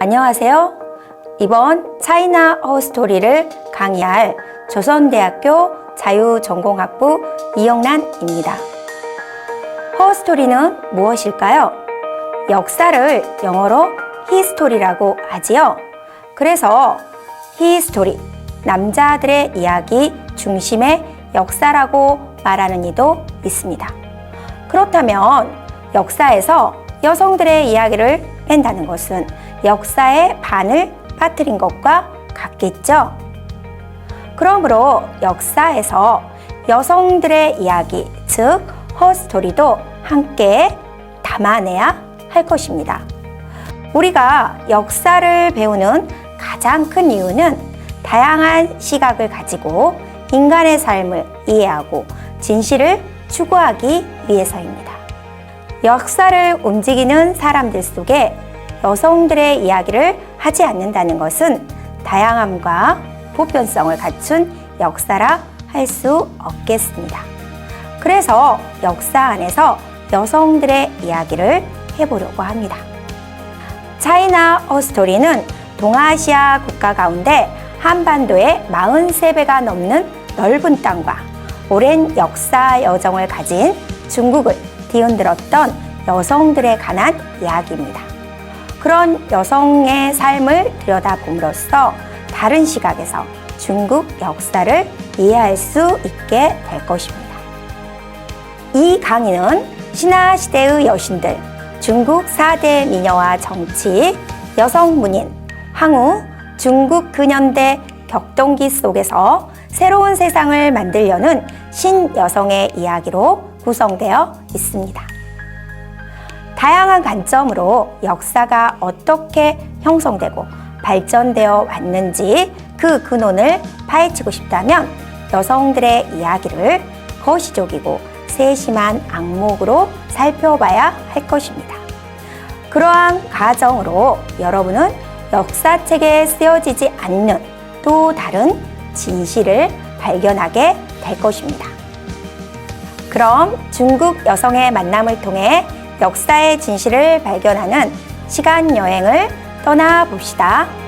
안녕하세요. 이번 차이나 허스토리를 강의할 조선대학교 자유전공학부 이영란입니다. 허스토리는 무엇일까요? 역사를 영어로 히스토리라고 하지요. 그래서 히스토리, 남자들의 이야기 중심의 역사라고 말하는 이도 있습니다. 그렇다면 역사에서 여성들의 이야기를 뺀다는 것은 역사의 반을 빠뜨린 것과 같겠죠? 그러므로 역사에서 여성들의 이야기, 즉, 허스토리도 함께 담아내야 할 것입니다. 우리가 역사를 배우는 가장 큰 이유는 다양한 시각을 가지고 인간의 삶을 이해하고 진실을 추구하기 위해서입니다. 역사를 움직이는 사람들 속에 여성들의 이야기를 하지 않는다는 것은 다양함과 보편성을 갖춘 역사라 할 수 없겠습니다. 그래서 역사 안에서 여성들의 이야기를 해보려고 합니다. 차이나 어스토리는 동아시아 국가 가운데 한반도의 43배가 넘는 넓은 땅과 오랜 역사 여정을 가진 중국을 뒤흔들었던 여성들에 관한 이야기입니다. 그런 여성의 삶을 들여다봄으로써 다른 시각에서 중국 역사를 이해할 수 있게 될 것입니다. 이 강의는 신화 시대의 여신들, 중국 4대 미녀와 정치, 여성 문인, 황후, 중국 근현대 격동기 속에서 새로운 세상을 만들려는 신여성의 이야기로 구성되어 있습니다. 다양한 관점으로 역사가 어떻게 형성되고 발전되어 왔는지 그 근원을 파헤치고 싶다면 여성들의 이야기를 거시적이고 세심한 악목으로 살펴봐야 할 것입니다. 그러한 과정으로 여러분은 역사책에 쓰여지지 않는 또 다른 진실을 발견하게 될 것입니다. 그럼 중국 여성의 만남을 통해 역사의 진실을 발견하는 시간 여행을 떠나봅시다.